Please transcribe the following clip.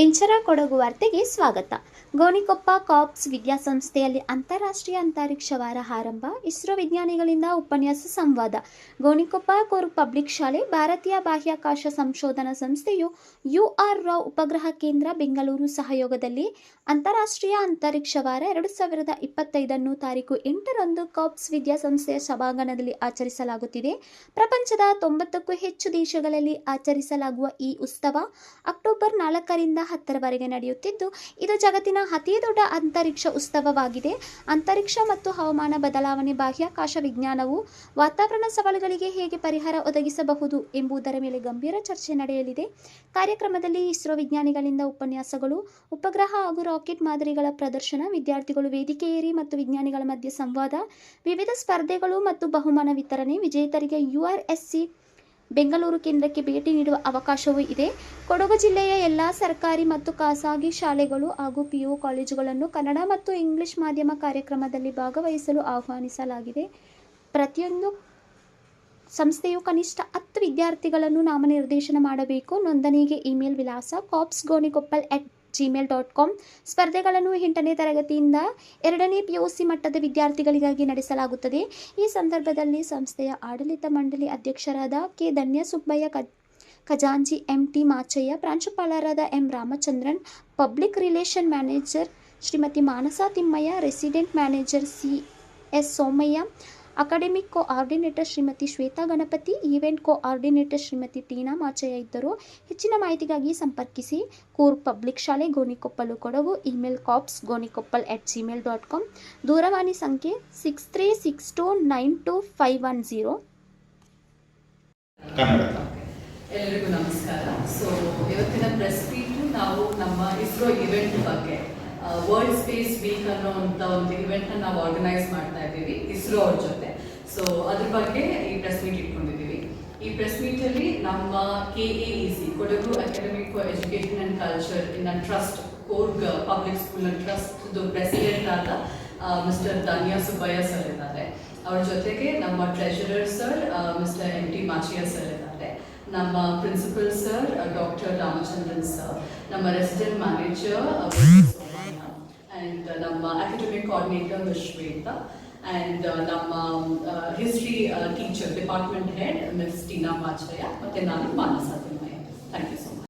ಇಂಚರ ಕೊಡಗು ವಾರ್ತೆಗೆ ಸ್ವಾಗತ. ಗೋಣಿಕೊಪ್ಪ ಕಾಪ್ಸ್ ವಿದ್ಯಾಸಂಸ್ಥೆಯಲ್ಲಿ ಅಂತಾರಾಷ್ಟ್ರೀಯ ಅಂತರಿಕ್ಷ ವಾರ ಆರಂಭ. ಇಸ್ರೋ ವಿಜ್ಞಾನಿಗಳಿಂದ ಉಪನ್ಯಾಸ ಸಂವಾದ. ಗೋಣಿಕೊಪ್ಪ ಕೋರು ಪಬ್ಲಿಕ್ ಶಾಲೆ ಭಾರತೀಯ ಬಾಹ್ಯಾಕಾಶ ಸಂಶೋಧನಾ ಸಂಸ್ಥೆಯು ಯು ಆರ್ ರಾವ್ ಉಪಗ್ರಹ ಕೇಂದ್ರ ಬೆಂಗಳೂರು ಸಹಯೋಗದಲ್ಲಿ ಅಂತಾರಾಷ್ಟ್ರೀಯ ಅಂತರಿಕ್ಷ ವಾರ ಎರಡು ಸಾವಿರದ ಇಪ್ಪತ್ತೈದನ್ನು ತಾರೀಕು ಎಂಟರಂದು ಕಾಪ್ಸ್ ವಿದ್ಯಾಸಂಸ್ಥೆಯ ಸಭಾಂಗಣದಲ್ಲಿ ಆಚರಿಸಲಾಗುತ್ತಿದೆ. ಪ್ರಪಂಚದ ತೊಂಬತ್ತಕ್ಕೂ ಹೆಚ್ಚು ದೇಶಗಳಲ್ಲಿ ಆಚರಿಸಲಾಗುವ ಈ ಉತ್ಸವ ಅಕ್ಟೋಬರ್ ನಾಲ್ಕರಿಂದ ಹತ್ತರವರೆಗೆ ನಡೆಯುತ್ತಿದ್ದು, ಇದು ಜಗತ್ತಿನ ಅತಿ ದೊಡ್ಡ ಅಂತರಿಕ್ಷ ಉತ್ಸವವಾಗಿದೆ. ಅಂತರಿಕ್ಷ ಮತ್ತು ಹವಾಮಾನ ಬದಲಾವಣೆ, ಬಾಹ್ಯಾಕಾಶ ವಿಜ್ಞಾನವು ವಾತಾವರಣ ಸವಾಲುಗಳಿಗೆ ಹೇಗೆ ಪರಿಹಾರ ಒದಗಿಸಬಹುದು ಎಂಬುದರ ಮೇಲೆ ಗಂಭೀರ ಚರ್ಚೆ ನಡೆಯಲಿದೆ. ಕಾರ್ಯಕ್ರಮದಲ್ಲಿ ಇಸ್ರೋ ವಿಜ್ಞಾನಿಗಳಿಂದ ಉಪನ್ಯಾಸಗಳು, ಉಪಗ್ರಹ ಹಾಗೂ ರಾಕೆಟ್ ಮಾದರಿಗಳ ಪ್ರದರ್ಶನ, ವಿದ್ಯಾರ್ಥಿಗಳು ವೇದಿಕೆ ಏರಿ ಮತ್ತು ವಿಜ್ಞಾನಿಗಳ ಮಧ್ಯೆ ಸಂವಾದ, ವಿವಿಧ ಸ್ಪರ್ಧೆಗಳು ಮತ್ತು ಬಹುಮಾನ ವಿತರಣೆ, ವಿಜೇತರಿಗೆ ಯುಆರ್ಎಸ್ಸಿ ಬೆಂಗಳೂರು ಕೇಂದ್ರಕ್ಕೆ ಭೇಟಿ ನೀಡುವ ಅವಕಾಶವೂ ಇದೆ. ಕೊಡಗು ಜಿಲ್ಲೆಯ ಎಲ್ಲ ಸರ್ಕಾರಿ ಮತ್ತು ಖಾಸಗಿ ಶಾಲೆಗಳು ಹಾಗೂ ಪಿಯು ಕಾಲೇಜುಗಳನ್ನು ಕನ್ನಡ ಮತ್ತು ಇಂಗ್ಲಿಷ್ ಮಾಧ್ಯಮ ಕಾರ್ಯಕ್ರಮದಲ್ಲಿ ಭಾಗವಹಿಸಲು ಆಹ್ವಾನಿಸಲಾಗಿದೆ. ಪ್ರತಿಯೊಂದು ಸಂಸ್ಥೆಯು ಕನಿಷ್ಠ ಹತ್ತು ವಿದ್ಯಾರ್ಥಿಗಳನ್ನು ನಾಮನಿರ್ದೇಶನ ಮಾಡಬೇಕು. ನೋಂದಣಿಗೆ ಇಮೇಲ್ ವಿಳಾಸ cops Gonikoppal at Gmail dot com ಸ್ಪರ್ಧೆಗಳನ್ನು ಎಂಟನೇ ತರಗತಿಯಿಂದ ಎರಡನೇ ಪಿಯುಸಿ ಮಟ್ಟದ ವಿದ್ಯಾರ್ಥಿಗಳಿಗಾಗಿ ನಡೆಸಲಾಗುತ್ತದೆ. ಈ ಸಂದರ್ಭದಲ್ಲಿ ಸಂಸ್ಥೆಯ ಆಡಳಿತ ಮಂಡಳಿ ಅಧ್ಯಕ್ಷರಾದ ಕೆ. ಧನ್ಯ ಸುಬ್ಬಯ್ಯ ಖಜಾಂಜಿ ಎಂ ಟಿ ಮಾಚಯ್ಯ, ಪ್ರಾಂಶುಪಾಲರಾದ M. Ramachandran, public relation manager Shrimati Manasa Thimmaiah, resident manager C S Somaiah academic coordinator Shrimati Shweta Ganapathi event coordinator Shrimati Tina Machaiah ಇದ್ದರು. ಹೆಚ್ಚಿನ ಮಾಹಿತಿಗಾಗಿ ಸಂಪರ್ಕಿಸಿ. ಕೂರ್ ಪಬ್ಲಿಕ್ ಶಾಲೆ Gonikoppal Kodagu email cops Gonikoppal at Gmail dot com ದೂರವಾಣಿ ಸಂಖ್ಯೆ six three six two nine two five one zero Kannada. ಎಲ್ಲರಿಗೂ ನಮಸ್ಕಾರ. So ಇವತ್ತಿನ ಪ್ರೆಸ್ ಮೀಟು ನಾವು ನಮ್ಮ ಇಸ್ರೋ ಇವೆಂಟ್ ಬಗ್ಗೆ ವರ್ಲ್ಡ್ ಸ್ಪೇಸ್ ವೀಕ್ ಅನ್ನೋಂಥ ಒಂದು ಇವೆಂಟ್ನ ನಾವು ಆರ್ಗನೈಸ್ ಮಾಡ್ತಾ ಇದ್ದೀವಿ, ಇಸ್ರೋ ಅವ್ರ ಜೊತೆ. ಸೊ ಅದ್ರ ಬಗ್ಗೆ ಈ ಪ್ರೆಸ್ ಮೀಟ್ ಇಟ್ಕೊಂಡಿದ್ದೀವಿ. ಈ ಪ್ರೆಸ್ ಮೀಟಲ್ಲಿ ನಮ್ಮ K A E C Kodagu academic for education and culture in a trust Coorg public school trust president ಆದ ಮಿಸ್ಟರ್ ದಾನಿಯಾ ಸುಬ್ಬಯ್ಯ ಸರ್ ಇದ್ದಾರೆ. ಅವ್ರ ಜೊತೆಗೆ ನಮ್ಮ treasurer sir mister M T Machaiah sir ಇದ್ದಾರೆ. ನಮ್ಮ principal sir doctor Ramachandran sir ನಮ್ಮ resident manager and ನಮ್ಮ academic coordinator miss Shweta and ನಮ್ಮ history teacher department head miss Tina Machaiah ಮತ್ತು ನಾನು Manasa Thimmaiah thank you so much